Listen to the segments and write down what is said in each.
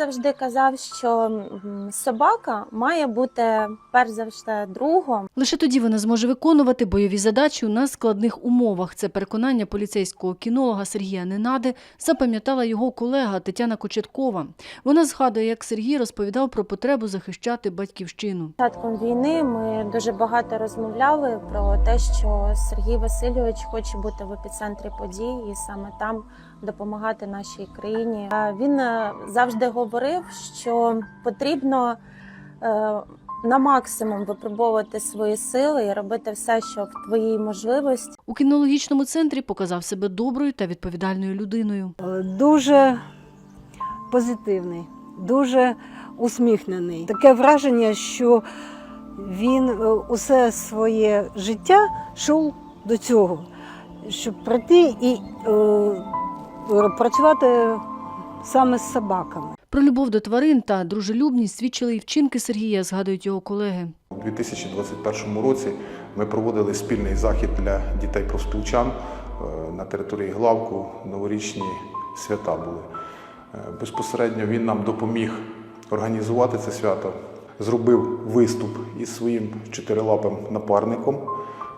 Завжди казав, що собака має бути перш за все другом. Лише тоді вона зможе виконувати бойові задачі на складних умовах. Це переконання поліцейського кінолога Сергія Ненади запам'ятала його колега Тетяна Кочеткова. Вона згадує, як Сергій розповідав про потребу захищати батьківщину. Початком війни ми дуже багато розмовляли про те, що Сергій Васильович хоче бути в епіцентрі подій і саме там допомагати нашій країні. Він е, завжди говорив, що потрібно е, на максимум випробовувати свої сили і робити все, що в твоїй можливості. У кінологічному центрі показав себе доброю та відповідальною людиною. Е, дуже позитивний, дуже усміхнений. Таке враження, що він е, усе своє життя йшов до цього, щоб прийти і е, працювати саме з собаками. Про любов до тварин та дружелюбність свідчили і вчинки Сергія, згадують його колеги. У 2021 році ми проводили спільний захід для дітей профспілчан Е, на території Главку. Новорічні свята були. Е, Безпосередньо він нам допоміг організувати це свято, зробив виступ із своїм чотирилапим напарником.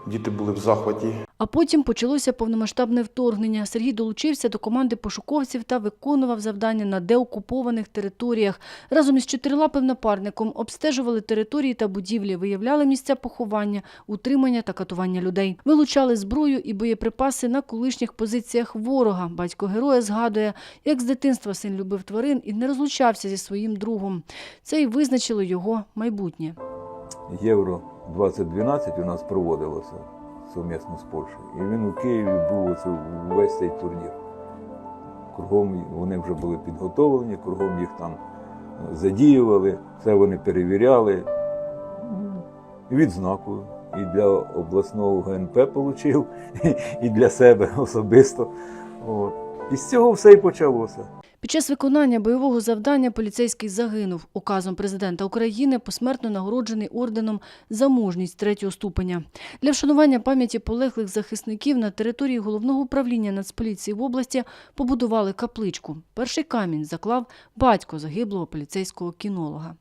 Діти були в захваті. А потім почалося повномасштабне вторгнення. Сергій долучився до команди пошуковців та виконував завдання на деокупованих територіях. Разом із чотирилапим напарником обстежували території та будівлі, виявляли місця поховання, утримання та катування людей. Вилучали зброю і боєприпаси на колишніх позиціях ворога. Батько героя згадує, як з дитинства син любив тварин і не розлучався зі своїм другом. Це й визначило його майбутнє. Євро 2012 у нас проводилося совмісно з Польщею. І він у Києві був оце весь цей турнір. Кругом вони вже були підготовлені, кругом їх там е, задіювали, все вони перевіряли. І відзнаку і для обласного ГНП отримав, і для себе особисто. От. І з цього все і почалося. Під час виконання бойового завдання поліцейський загинув. Указом президента України посмертно нагороджений орденом за мужність третього ступеня. Для вшанування пам'яті полеглих захисників на території головного управління Нацполіції в області побудували капличку. Перший камінь заклав батько загиблого поліцейського кінолога.